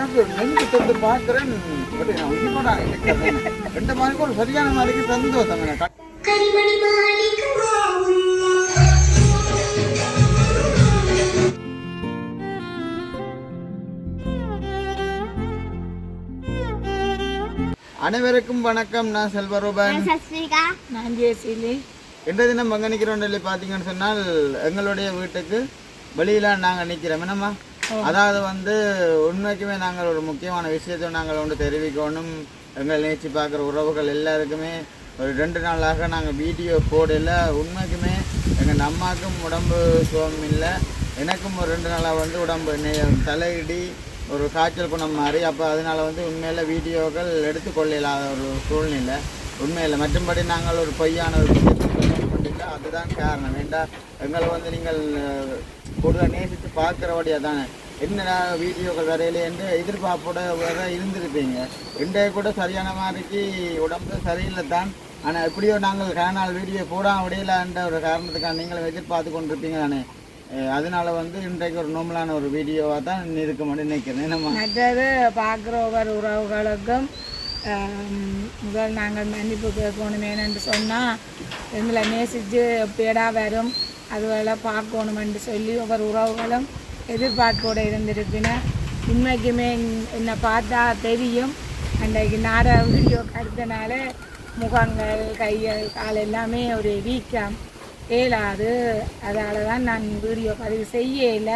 எனக்கு நெஞ்சு பார்க்குறேன் ரெண்டு ஒரு சரியான கரிமணி மாளிகை. அனைவருக்கும் வணக்கம். நான் செல்வரூபன். நான் ஜேசிலி இன்றைய தினம் அங்கே நிற்கிறோம் சொல்லி பார்த்தீங்கன்னு சொன்னால் எங்களுடைய வீட்டுக்கு வெளியில நாங்கள் நிற்கிறோம் என்னம்மா? அதாவது வந்து உண்மைக்குமே நாங்கள் ஒரு முக்கியமான விஷயத்தை நாங்கள் ஒன்று தெரிவிக்கணும். எங்கள் நேச்சு பார்க்குற உறவுகள் எல்லாருக்குமே ஒரு ரெண்டு நாளாக நாங்கள் வீடியோ போடல. உண்மைக்குமே எங்கள் அம்மாவுக்கும் உடம்பு சுகம் இல்லை. எனக்கும் ஒரு ரெண்டு நாளாக வந்து உடம்பு தலையிடி ஒரு காய்ச்சல் குணம் மாதிரி அப்போ அதனால வந்து உண்மையில் வீடியோக்கள் எடுத்துக்கொள்ள இல்லாத ஒரு சூழ்நிலை. உண்மையில் மற்றும்படி நாங்கள் ஒரு பொய்யான ஒரு விஷயத்தை அதுதான் காரணம். வேண்டாம் எங்களை வந்து நீங்கள் கூடுதலாக நேசித்து பார்க்குறபடியாக தானே? என்னடா வீடியோக்கள் வரையில என்று எதிர்பார்ப்போட வர இருந்திருப்பீங்க. ரெண்டே கூட சரியான மாதிரிக்கு உடம்பு சரியில்லை தான். ஆனால் எப்படியோ நாங்கள் கனநாள் வீடியோ போடாம விடையிலான்ற ஒரு காரணத்துக்காக நீங்களும் எதிர்பார்த்து கொண்டிருப்பீங்க தானே? அதனால வந்து இன்றைக்கு ஒரு நோமலான ஒரு வீடியோவாக தான் இருக்க மட்டும் நினைக்கிறேன். என்னம்மா? மற்றது பார்க்குற ஒவ்வொரு உறவுகளுக்கும் முதல் நாங்கள் மன்னிப்பு கேட்கணும் ஏனென்று சொன்னால் எங்களை நேசித்து எப்படியடா வரும்? அதுவேளை பார்க்கணுமென்று சொல்லி ஒவ்வொரு உறவுகளும் எதிர்பார்ப்போடு இருந்திருப்பின இன்றைக்குமே என்னை பார்த்தா தெரியும். அன்றைக்கு நார வீடியோ கடுத்தனால முகங்கள் கைகள் கால் எல்லாமே ஒரு வீக்கம். ஏலாது. அதால் தான் நான் வீடியோ பதிவு செய்யல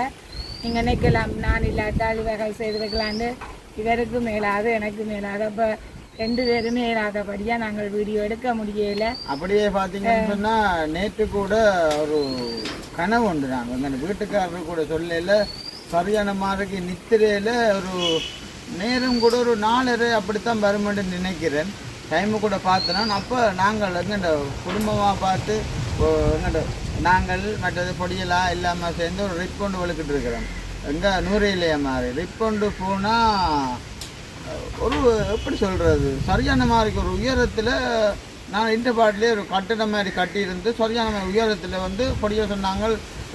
நீங்கள் நினைக்கலாம் நான் இல்லாட்டால் இவர்கள் செய்திருக்கலான்னு இவருக்கு மேலாது எனக்கு மேலாது. அப்போ ரெண்டு பேருமே இல்லாதபடியாக நாங்கள் வீடியோ எடுக்க முடியல. அப்படியே பார்த்தீங்கன்னு சொன்னால் நேற்று கூட ஒரு கனவு உண்டு வந்து அந்த வீட்டுக்காரர் கூட சொல்லல சரியான மாதிரிக்கு நித்திரையில் ஒரு நேரம் கூட ஒரு நாலரை அப்படித்தான் வருமென்று நினைக்கிறேன். டைமு கூட பார்த்தேன் அப்போ நாங்கள் எங்கண்ட குடும்பமாக பார்த்து எங்கண்ட நாங்கள் மற்றது பொடியெல்லாம் இல்லாமல் சேர்ந்து ஒரு ரிப் கொண்டு வலுக்கிட்டு இருக்கிறோம். எங்கே நூறையிலேயே மாதிரி ரிப் கொண்டு போனால் ஒரு எப்படி சொல்கிறது சரியான மாதிரி ஒரு உயரத்தில் நான் இந்த பாட்டிலே ஒரு கட்டிடம் மாதிரி கட்டியிருந்து சரியான மாதிரி உயரத்தில் வந்து பொடியை சொன்னாங்க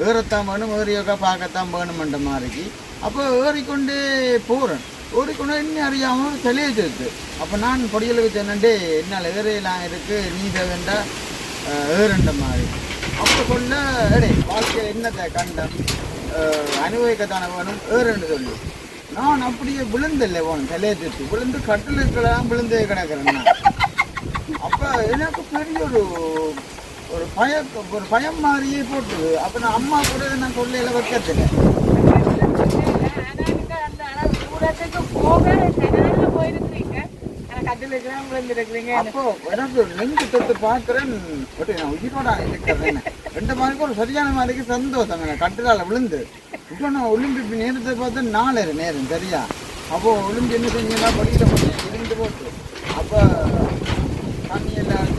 ஏறத்தான் வேணும் ஏறியோக்கா பார்க்கத்தான் வேணுமென்ற மாதிரிக்கு அப்போ ஏறிக்கொண்டே போகிறேன் ஏறிக்கொண்டு இன்னும் அறியாமல் தெளிவிச்சிருது அப்போ நான் பொடியலுக்கு சொன்னே என்னால் ஏறையெல்லாம் இருக்குது நீ வேண்டா ஏறுன்ற மாதிரி. அப்போ சொல்ல எடே வாழ்க்கையில் என்னத்தை கண்டம்? அஹ், அனுபவிக்கத்தானே வேணும் ஏறுன்னு சொல்லி. நான் அப்படியே விழுந்தில்லை போனேன் தலையை தூக்கி. விழுந்து கட்டிலுக்கெல்லாம் விழுந்தே கிடக்கிறேன் நான். அப்ப எனக்கு பெரிய ஒரு ஒரு பயம் ஒரு பயம் மாதிரியே போட்டுது. அப்ப நான் அம்மா கூட நான் சொல்லையில வைக்கத்துல அந்த அளவு தூரத்துக்கு போக கனாலில் போயிருக்கிறீங்க ஆனால் கட்டிலுக்கெல்லாம் விழுந்துருக்கிறீங்க அப்போ எனக்கு நெஞ்சு தொட்டு பார்க்கிறேன். பட் நான் உயிரோட இருக்கிறேன் ரெண்டு மாதிரிக்கு ஒரு சரியான மாதிரிக்கு சந்தோஷம். எனக்கு கட்டுலால விழுந்து. இப்போ நான் ஒலிம்பிக் நேரத்தை பார்த்து நாலு நேரம் சரியா? அப்போ ஒலிம்பி என்ன செஞ்சீங்கன்னா படிக்கிற பண்ணி இருந்து போட்டு அப்போ தண்ணி எல்லாம்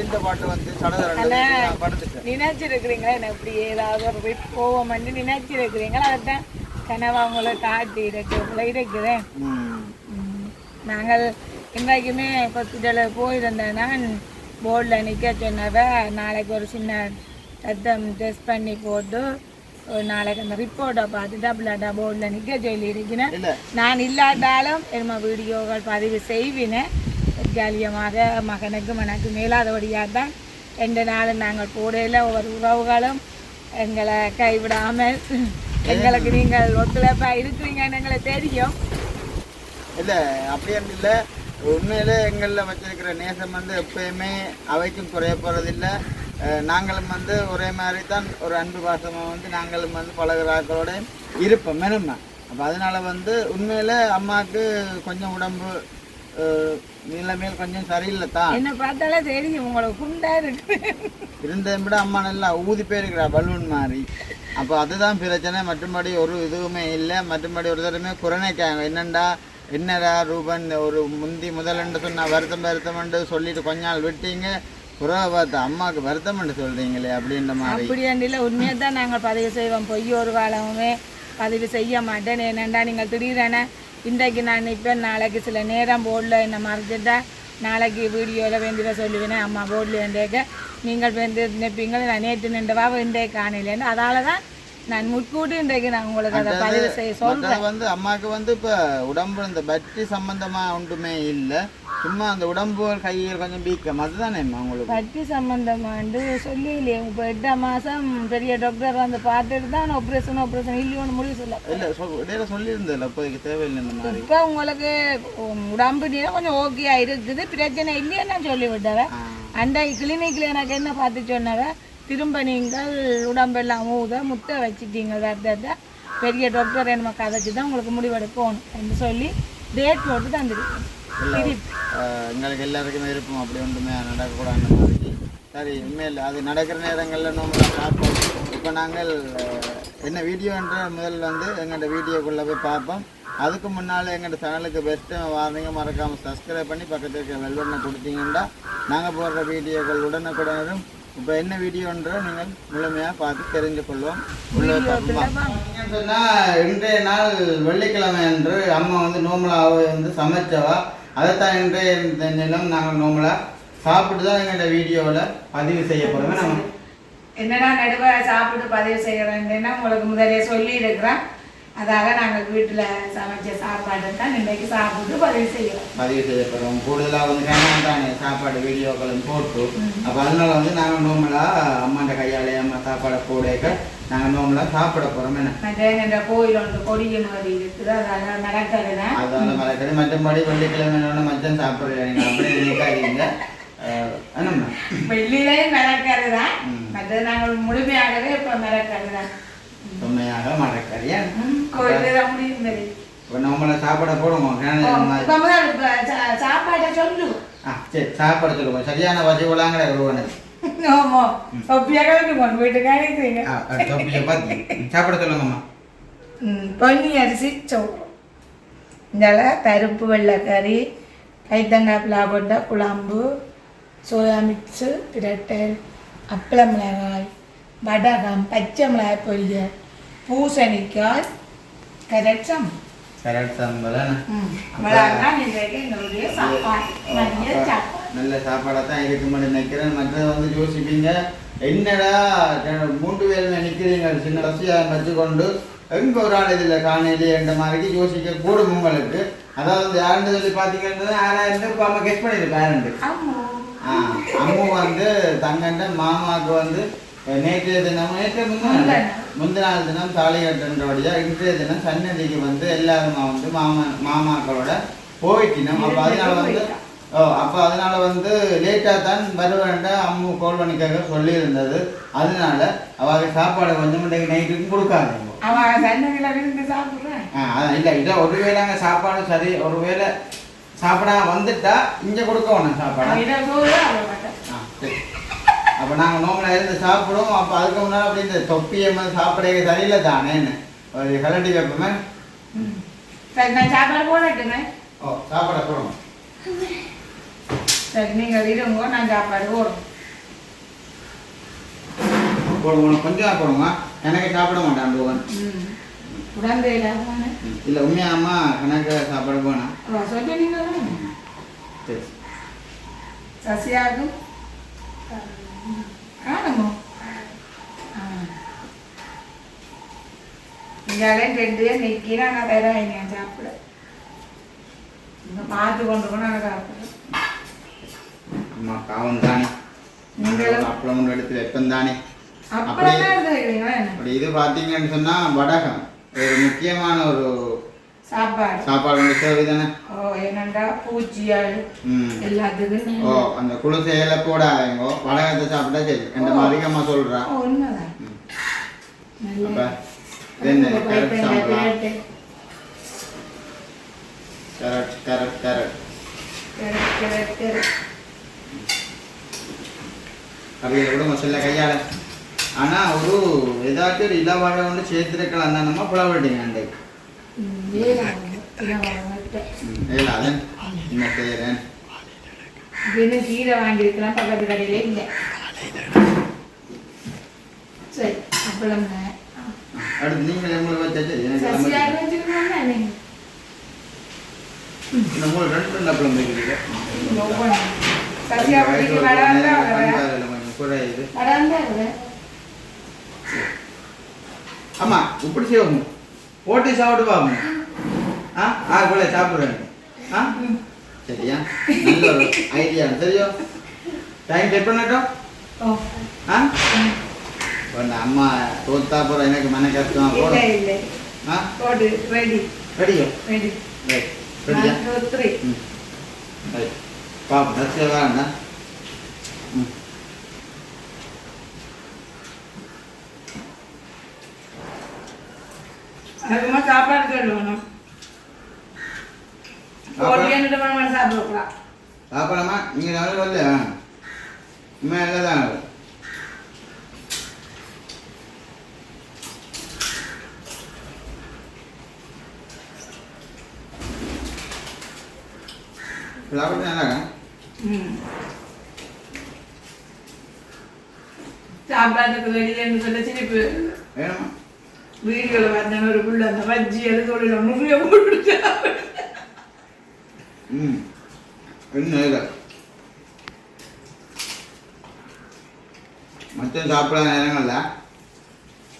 இந்த போட்டு வந்து சடதரண்டு நான் படுத்துட்டேன். நினைச்சிருக்கிறீங்களா? என்ன இப்படி ஏதாவது ஒரு போவோம் பண்ணி நினைச்சிருக்கிறீங்களா? அதைத்தான் கனவா உங்களை காட்டி இருக்கு உங்களை இருக்கிறேன். நாங்கள் இன்றைக்குமே ஹாஸ்பிட்டலில் போயிருந்தேன். நான் போர்டில் நிற்க சொன்னவ நாளைக்கு ஒரு சின்ன ரத்தம் டெஸ்ட் பண்ணி போட்டு ஒரு நாளைக்கு அந்த ரிப்போர்ட்டை பார்த்துட்டு அப்படிலாட்டா போர்டில் நிற்க சொல்லி இருக்கிறேன் நான் இல்லாட்டாலும் என்னமோ வீடியோக்கள் பதிவு செய்வினேன். ஜாலியமாக மகனுக்கு மனக்கு மேலாதபடியாக தான் ரெண்டு நாள் நாங்கள் போடையில் ஒவ்வொரு உறவுகளும் எங்களை கைவிடாமல் எங்களுக்கு நீங்கள் ஒத்துழைப்பாக இருக்கிறீங்கன்னு எங்களுக்கு தெரியும். இல்ல அப்படின்னு இல்ல. உண்மையிலே எங்களில் வச்சிருக்கிற நேசம் வந்து எப்பயுமே அவைக்கும் குறைய போறதில்ல. அஹ் நாங்களும் வந்து ஒரே மாதிரி தான் ஒரு அன்பு பாசமா வந்து நாங்களும் வந்து பழகிறாக்களோட இருப்போம். மெனுமை அப்போ அதனால வந்து உண்மையில அம்மாவுக்கு கொஞ்சம் உடம்பு நிலைமையில் கொஞ்சம் சரியில்லை தான் என்ன பார்த்தாலே தெரியும் உங்களுக்கு குண்டா இருக்கு. இருந்ததை விட அம்மா நல்லா ஊதி போயிருக்கிறா பலூன் மாதிரி. அப்போ அதுதான் பிரச்சனை. மற்றபடி ஒரு இதுவுமே இல்லை. மற்றபடி ஒரு தடவை குறைனைக்காங்க என்னண்டா என்னடா ரூபன் ஒரு முந்தி முதலண்டு சொன்னா வருத்தம் வருத்தம்னு சொல்லிட்டு கொஞ்ச நாள் விட்டீங்க. புறவை பார்த்து அம்மாவுக்கு வருத்தம்னு சொல்றீங்களே அப்படின்ற மாதிரி. அப்படி அண்டியில் உண்மையை தான் நாங்கள் பதிவு செய்வோம். பொய் ஒரு காலமுமே பதிவு செய்ய மாட்டேன். ஏனெண்டா நீங்கள் திடீரென இன்றைக்கு நான் நிற்பேன். நாளைக்கு சில நேரம் போர்டில் என்னை மறந்துட்டா நாளைக்கு வீடியோவில் வேண்டியதை சொல்லுவேன். அம்மா போர்டில் வேண்டியக்க நீங்கள் வந்து நிற்பீங்க. நான் நேற்று நின்றவா இன்றைய காணையிலேருந்து அதால தான் நான் முட்கூட்டி இன்றைக்கு நான் உங்களுக்கு அதை பதிவு செய்ய சொல்றேன். வந்து அம்மாவுக்கு வந்து இப்போ உடம்பு இந்த பற்றி சம்பந்தமா ஒன்றுமே இல்லை. சும்மா அந்த உடம்பு கையில் கொஞ்சம் வீக்கம். அதுதானே உங்களுக்கு? பட்டி சம்பந்தமாண்டு சொல்லலையே இப்போ எட்டாம் மாதம் பெரிய டாக்டர் வந்து பார்த்துட்டு தான் ஆப்ரேஷன் ஆப்ரேஷன் இல்லையோன்னு முடிவு சொல்ல. இல்லை சொல் இடையில சொல்லியிருந்ததில்ல இப்போதைக்கு தேவையில்லை இந்த மாதிரி. இப்போ உங்களுக்கு உடம்பு நீரம் கொஞ்சம் ஓகே இருக்குது. பிரச்சனை இல்லையா நான் சொல்லி விட்டவன் ஆ. அந்த கிளினிக்கில் எனக்கு என்ன பார்த்து சொன்னவ? திரும்ப நீங்கள் உடம்பெல்லாம் ஊத முட்டை வச்சிட்டீங்க தட்ட பெரிய டாக்டர் என்னமோ கதைச்சு தான் உங்களுக்கு முடிவெடுக்கணும் என்று சொல்லி டேட் போட்டு தந்துருக்கேன் இல்லை எங்களுக்கு எல்லாருக்குமே இருப்போம் அப்படி ஒன்றுமே நடக்கக்கூடாது மாதிரி. சரி உண்மையில் அது நடக்கிற நேரங்களில் நம்ம பார்ப்போம். இப்போ நாங்கள் என்ன வீடியோன்ற முதல் வந்து எங்கள்கிட்ட வீடியோக்குள்ளே போய் பார்ப்போம். அதுக்கு முன்னால் எங்கள்கிட்ட சேனலுக்கு பெஸ்ட்டு வாரீங்க மறக்காமல் சப்ஸ்கிரைப் பண்ணி பக்கத்தில் இருக்க வெல்வெண்ணை கொடுத்தீங்கன்னா நாங்கள் போடுற வீடியோக்கள் உடனுக்குடனும் இப்போ என்ன வீடியோன்ற நீங்கள் முழுமையாக பார்த்து தெரிஞ்சு கொள்வோம். உள்ள பார்ப்போம். சொன்னா இன்றைய நாள் வெள்ளிக்கிழமை அன்று அம்மா வந்து நோமலாவை வந்து சமைச்சவா. அதைத்தான் இன்றைய இந்த தினம் நாங்கள் நோமலா சாப்பிட்டு தான் எங்கள்கிட்ட வீடியோவில் பதிவு செய்ய போகிறோம் நம்ம என்னடா நடுவ சாப்பிட்டு பதிவு செய்கிறேன்னா உங்களுக்கு முதலே சொல்லி இருக்கிறேன் அதாக நாங்கள் வீட்டில் சமைச்ச சாப்பாடு தான் இன்றைக்கு சாப்பிட்டு பதிவு செய்கிறோம் பதிவு செய்ய போகிறோம் கூடுதலாக வந்து கணவன் தானே. சாப்பாடு வீடியோக்களும் போட்டு. அப்போ அதனால வந்து நாங்கள் நோமலாக அம்மாண்ட கையாலே அம்மா சாப்பாடை போடக்க நாங்கள் நோமலாக சாப்பிட போகிறோம் என்ன? மற்ற கோயில் ஒன்று கொடிய மாதிரி இருக்குது. அதெல்லாம் நடக்கிறதுதான் அதனால மறக்கிறது மற்றபடி வெள்ளிக்கிழமை மச்சம் சாப்பிட்றீங்க நீங்கள் அப்படி நினைக்காதீங்க வெள்ளிலையும் மிளக்கிறது தான். ம். மற்றது நாங்கள் முழுமையாகவே இப்போ மிளக்கிறது தான். உண்மையாக மறக்கறியா இப்போ நம்மளை சாப்பாடை போடுவோம். இப்போ முதல் இப்ப சா- சாப்பாட்டை சொல்லு. ஆ சரி சாப்பாடு சொல்லுவோம் சரியான வசி விளாங்கிற ஒருவனுக்கு ஆமா. தொப்பியாக கொண்டு வீட்டுக்கு அனுப்பிங்க தொப்பியை பார்த்து. சாப்பிட சொல்லுங்கம்மா. பொன்னி அரிசி சோறு. இந்தால பருப்பு வெள்ளைக்கறி கைத்தங்காய் பிளா போட்ட குழம்பு சோயா மிக்ஸு பிரட்டல் அப்பள மிளகாய். வடகம் பச்சை மிளகாய் பொரியல் பூசணிக்காய் சாப்பாடு மதிய சாப்பாடு. நல்ல சாப்பாடாக தான் இருக்கு மட்டும் நினைக்கிறேன். மற்றது வந்து யோசிப்பீங்க. என்னடா மூன்று பேருமே நிற்கிறீங்க சின்ன ரசியாக வச்சுக்கொண்டு எங்க ஒரு ஆள் இதில் காணையிலே என்ற மாதிரி யோசிக்க கூடும் உங்களுக்கு. அதாவது யாருன்னு சொல்லி பார்த்தீங்கன்னா யாராயிருந்து இப்போ அம்மா கெஸ்ட் பண்ணியிருப்பேன் ஆ, அம்மு வந்து தங்கண்ட மாமாவுக்கு வந்து நேற்றைய தினம் நேற்று முந்தின முந்தின. முந்தின நாள். தினம் தாலி கட்டுன்றபடியா இன்றைய தினம் சன்னதிக்கு வந்து எல்லாருமா வந்து மாமா மாமாக்களோட போயிட்டினோம். அப்போ அதனால வந்து ஓ அப்போ அதனால வந்து லேட்டாக தான் வருவேன்டா அம்மு கோல் பண்ணிக்காக சொல்லியிருந்தது. அதனால அவங்க சாப்பாடு கொஞ்சம் இன்றைக்கு நைட்டுக்கும் கொடுக்காதீங்க. அவன் சன்னதியில் விருந்து சாப்பிட்றேன். ஆ அதான் இல்லை இல்லை ஒருவேளைங்க சாப்பாடு சரி ஒருவேளை சாப்பிடாம வந்துட்டா இங்கே கொடுக்கணும் சாப்பாடு. ஆ, சரி. அப்ப நாங்க நோம்புல இருந்து சாப்பிடுவோம். அப்ப அதுக்கு முன்னாடி அப்படி இந்த தொப்பியை மாதிரி சாப்பிட சரியில்லை தானே ஒரு கலட்டி வைப்போமே. சரி நான் சாப்பாடு போடட்டுங்க ஓ சாப்பாட போடுவோம் சரி நீங்கள் இருங்க நான் சாப்பாடு போடுறோம். போடுவோம். கொஞ்சம் போடுவோம்? எனக்கு சாப்பிட மாட்டான் போவன் உடம்பு இல்லை உண்மையா அம்மா எனக்கு சாப்பாடு போனா. சொல்லி நீங்கள் சரி. சசியாகும் காணுமோ இங்காலே ரெண்டு பேர் நிற்கிறா நான் தரேன் நான் சாப்பிட இங்கே பார்த்து கொண்டு போனால் நான் சாப்பிடுறேன் அம்மா காவன் தானே நீங்களும் அப்பளம் ஒன்று எடுத்து வைப்பேன் தானே அப்புறம் தான் எடுத்து வைக்கிறீங்களா என்ன அப்படி இது பார்த்தீங்கன்னு சொன்னா வடகம் ஒரு முக்கியமான ஒரு சாப்பாடு. சாப்பாடு ஒன்று சேவை தானே? ஓ என்னண்டா ம். எல்லாத்துக்கும் ஓ அந்த குழு செயலை போடாதீங்க வடகத்தை சாப்பிட்டா சரி. என்ற மாதிரி அம்மா சொல்றா. உண்மைதான். அப்ப என்ன? சாப்பிடலாம். கரெக்ட் கரெக்ட் கேட்டு கேட்டு கேட்டு அப்படியே கூட மசில்ல கையால ஆனா ஒரு ஏதாச்சும் ஒரு இலவாழை வந்து சேர்த்துருக்கலாம். தான் நம்ம புலவட்டிங்க அன்றைக்கு. ம், வேளாண் என்ன செய்யறேன் அப்படின்னு கீரை வாங்கியிருக்கலாம் பக்கத்து கடையில இல்லை சரி அப்பளம் அடுத்து நீங்கள் நம்ம- ரெண்டு ரெண்டு அப்பளம் வைக்கிறீங்க ஆமா இப்படி செய்வோம். போட்டி சாப்பிட்டு பார்ப்போம் ஆ ஆ கூட சாப்பிடுறேன் ஆ? சரியா? நல்ல ஒரு ஐடியா சரியோ? டைம் செட் பண்ணட்டும். ஆ? இந்த அம்மா தோத்தா போகிற எனக்கு மன கஷ்டம் இல்லை ஆ? போடு ரெடி ரெடியோ ரெடி ரைட் ரெடியா ஒன் டூ த்ரீ ம். ரைட் பாப்போம். ரசியா வேண்டா ம் அதுக்குமா சாப்பாடு சொல்லணும் சாப்பாடு? போட்டி ரெண்டு மணி மணி சாப்பிடக்கூடாது சாப்பிடலாமா நீங்கள் நல்ல வரல உண்மை நல்ல தான் சாப்பிட்டு நல்லாங்க ம் வீடியோவில் பார்த்தேன் ஒரு புள்ள அந்த வஜ்ஜி எழுதோட முறிய போட்டு ம். இன்னும் இல்லை மற்ற சாப்பிடாத நேரங்களில்?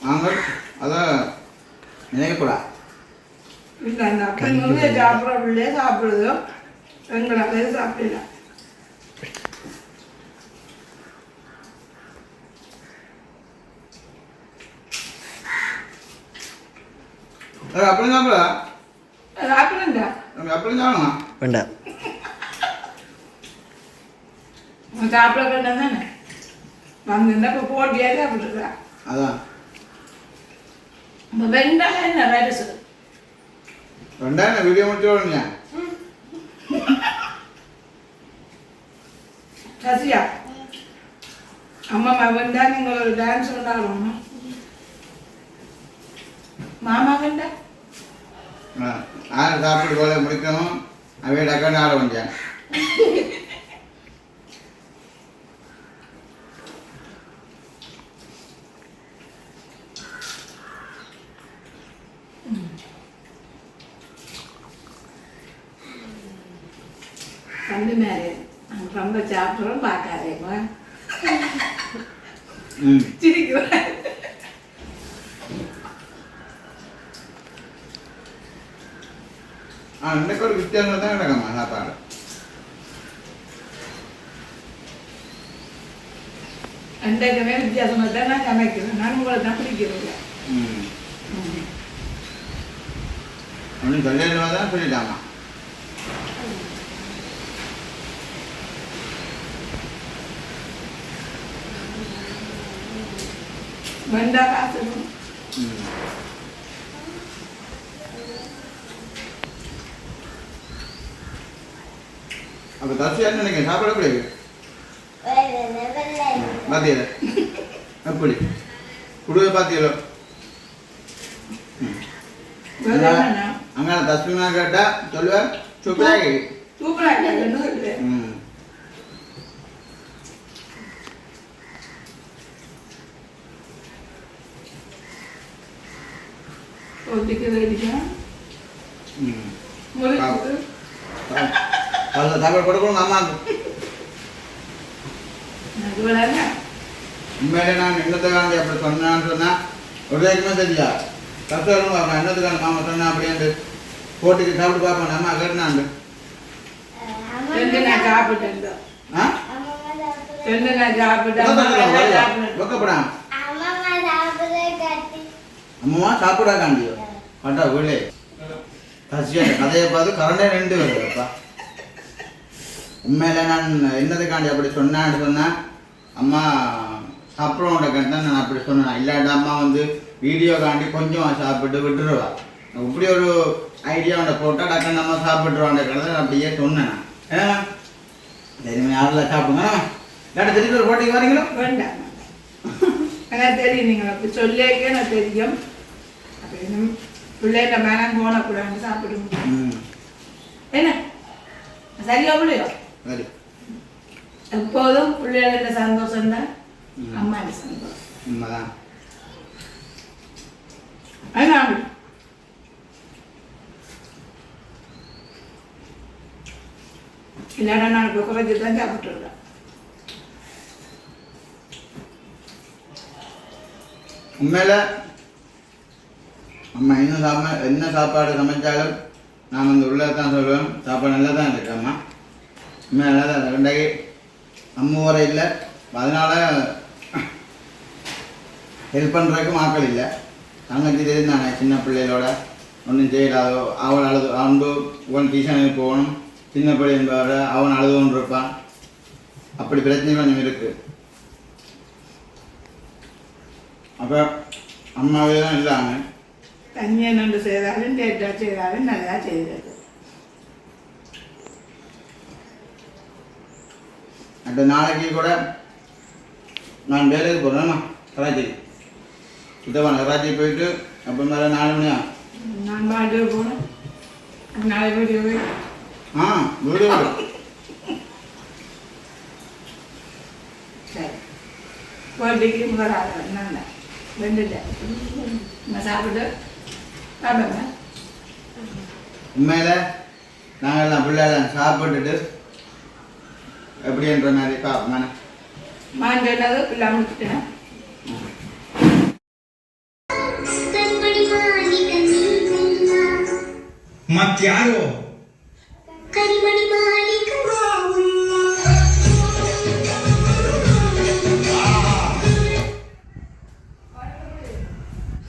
நாங்கள் அதை நினைக்கக்கூடாது இல்லை சாப்பிட்ற பிள்ளையே சாப்பிடுதோ எங்களாலே சாப்பிடலாம் வந்து சாப்பிட்டுருக்கா அதான். இப்போ வெண்டாயம் என்ன வயசு ரெண்டாயிரம் வீடியோ முடிச்சு விடுங்க சசியா அம்மா வெண்டா நீங்கள் ஒரு டான்ஸ் கொண்டாடணும் மாமா வெண்டா? ஆறு சாப்பிட்டு போல முடிக்கணும் அவைய டக்காண்டு ஆட வந்தேன் தம்பி மேரே ரொம்ப சாப்பிட்றோம் பார்க்காதேம்மா சிரிக்கிறேன் ஆ இன்னைக்கு ஒரு வித்தியாசம் தான் கிடக்கம்மா சாப்பாடு ரெண்டுக்குமே வித்தியாசமாக தான் நான் சமைக்கிறேன். நான் உங்களை தான் பிடிக்கிறதில்ல ம். ஒன்றும் சொல்லிடுவா தான் சொல்லிட்டாமா வெண்டா காசு. அப்போ தசியான்னு நினைக்கிறேன்? சாப்பிடக்கூடாது பாத்தியல அப்படி. குடுவை என்னன்னா அங்கே தஸ்மினா கேட்டா சொல்லுவேன் சூப்பராக சூப்பராக இருக்குன்னு சொல்லுது ம். ரெடிக்கும் ம். கொடுக்கணும் அம்மாவுக்கு. அது விளையாட உண்மையிலே நான் இன்னத்துக்காண்டி அப்படி சொன்னான்னு சொன்னா ஒரு வரைக்குமே தெரியா கஷ்டம் பார்ப்பேன் இன்னத்துக்கான மாமா சொன்னா அப்படியே போட்டிக்கு சாப்பிட்டு பார்ப்பேன் அம்மா நான் நான் சாப்பிட்டேன். அம்மா சாப்பிடா காண்டியோ பட்டா வீடு. கதையை பார்த்து கரண்டே ரெண்டு வருதுப்பா உண்மையில நான் என்னதுக்காண்டி அப்படி சொன்னான்னு சொன்னா அம்மா சாப்பிடுவோட கண்டு நான் அப்படி சொன்னேன். இல்லாட்ட அம்மா வந்து வீடியோ காண்டி கொஞ்சம் சாப்பிட்டு விட்டுருவா. இப்படி ஒரு ஐடியா ஒன்று போட்டால் டக்குன்னு நம்ம சாப்பிட்டுருவான்ற கதை அப்படியே சொன்னேன் நான். ஏன்னா சரி யாரில் சாப்பிடுங்க? இல்லாட்ட திருப்பி ஒரு போட்டிக்கு வரீங்களோ? வேண்டாம். எனக்கு தெரியும். நீங்கள் அப்படி சொல்லியிருக்கே எனக்கு தெரியும். அப்போ இன்னும் பிள்ளைகிட்ட மேலே போனக்கூடாது சாப்பிடுங்க ம். என்ன? சரியா பிள்ளையோ சரி எப்போதும் பிள்ளைகளோட சந்தோஷம் தான் ம். அம்மாவோட சந்தோஷம் உண்மைதான் அதனால இல்லைன்னா நான் குறைச்சி தான் சாப்பிட்டுருக்கேன் உண்மையில அம்மா என்ன சாப்பா என்ன சாப்பாடு சமைச்சாலும் நான் வந்து உள்ளே தான் சொல்லுவேன் சாப்பாடு நல்லா தான் இருக்கு அம்மா. அம்மா நல்லா தான் இருக்கு ரெண்டாக்கி அம்மா இல்லை. அதனால் ஹெல்ப் பண்ணுறதுக்கும் ஆக்கள் இல்லை. தங்கச்சி தெரிந்தானே சின்ன பிள்ளைகளோட. ஒன்றும் செய்யலாதோ அவன் அழுது அன்பு உன் டியூஷனுக்கு போகணும். சின்ன பிள்ளை என்பவர அவன் அழுதுன்னு இருப்பான் அப்படி பிரச்சனை கொஞ்சம் இருக்குது அப்போ அம்மாவே தான் இல்லாமல் தனியாக நண்டு செய்தாலும் டேட்டாக செய்தாலும் நல்லா செய்கிறது அந்த நாளைக்கு கூட நான் வேலைக்கு போகிறேன்னா கராச்சி சுத்தமான கராச்சி போயிட்டு அப்புறம் மேலே நாலு மணியா? நான் பாட்டு போனேன். நாளை வீடியோ போய் ஆ வீடு சரி. பர்த்டேக்கு முதல் ஆள் நான் வெண்டுட்டேன் நான் சாப்பிட்டு சாப்பிடுங்க. உண்மையில் நாங்கள்லாம் பிள்ளைலாம் சாப்பிட்டுட்டு எப்படின்ற மாதிரி பாப்பமான மத்தியாரோ கரிமணி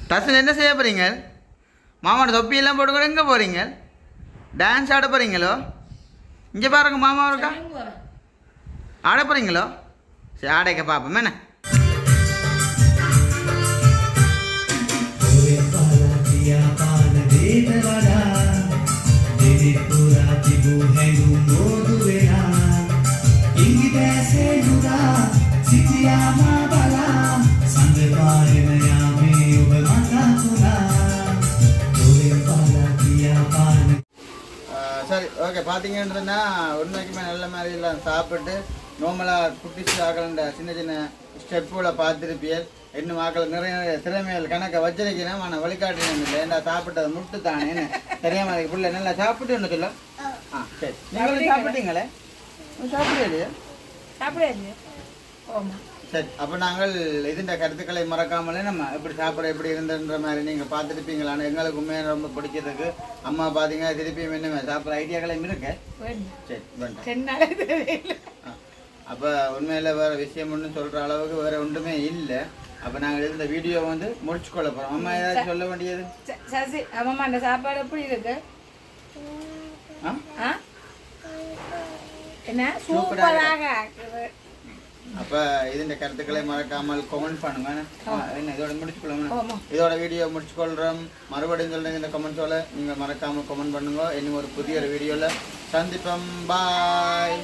தசன் என்ன செய்ய போகிறீங்க மாமாவோட தொப்பியெல்லாம் போட்டுக்கூட எங்கே போறீங்க டான்ஸ் ஆட போகிறீங்களோ இங்கே பாருங்க மாமா இருக்கா ஆட போகிறீங்களோ சரி ஆடைக்க பார்ப்போம். என்ன? சரி ஓகே பார்த்தீங்கன்னா உண்மைக்குமே நல்ல மாதிரி எல்லாம் சாப்பிட்டு நார்மலாக குட்டிஸ் ஆக்கலண்ட சின்ன சின்ன ஸ்டெப்புகளை பார்த்துருப்பியல். இன்னும் ஆக்கள் நிறைய நிறைய திறமைகள் கணக்கை வச்சிருக்கிறேன். ஆனால் வழிகாட்டினேன் இல்லை ஏன்டா சாப்பிட்டதை முட்டு தானேன்னு தெரியாம அதுக்கு பிள்ளை நல்லா சாப்பிட்டு ஒன்று சொல்ல ஆ. சரி. நீங்களும் சாப்பிட்டீங்களே? சாப்பிடலையே சாப்பிடாது ஓமா. சரி அப்போ நாங்கள் இதுன்ற கருத்துக்களை மறக்காமலே நம்ம எப்படி சாப்பிட எப்படி இருந்தன்ற மாதிரி நீங்கள் பார்த்துருப்பீங்களான்னு எங்களுக்கு உண்மையாக ரொம்ப பிடிச்சதுக்கு அம்மா பார்த்தீங்க திருப்பியும் என்ன சாப்பிட்ற ஐடியாக்களையும் இருக்கு சரி வேண்டாம். தெரியல அப்போ உண்மையில் வேறு விஷயம் ஒன்றும் சொல்கிற அளவுக்கு வேறு ஒன்றுமே இல்லை. அப்போ நாங்கள் இந்த வீடியோ வந்து முடிச்சு கொள்ள போகிறோம் அம்மா ஏதாச்சும் சொல்ல வேண்டியது? சசி ஆமாம்மா அந்த சாப்பாடு எப்படி இருக்கு? ஆ? என்ன? சூப்பராக அப்போ இதுன்ற கருத்துக்களை மறக்காமல் கமெண்ட் பண்ணுங்க. என்ன இதோட முடிச்சுக்கொள்ளுங்க. இதோட வீடியோ முடிச்சுக்கொள்கிறோம் மறுபடியும் சொல்லுங்க இந்த கமெண்ட்ஸோட நீங்கள் மறக்காமல் கமெண்ட் பண்ணுங்க. இன்னும் ஒரு புதிய ஒரு வீடியோவில் சந்திப்போம். பாய்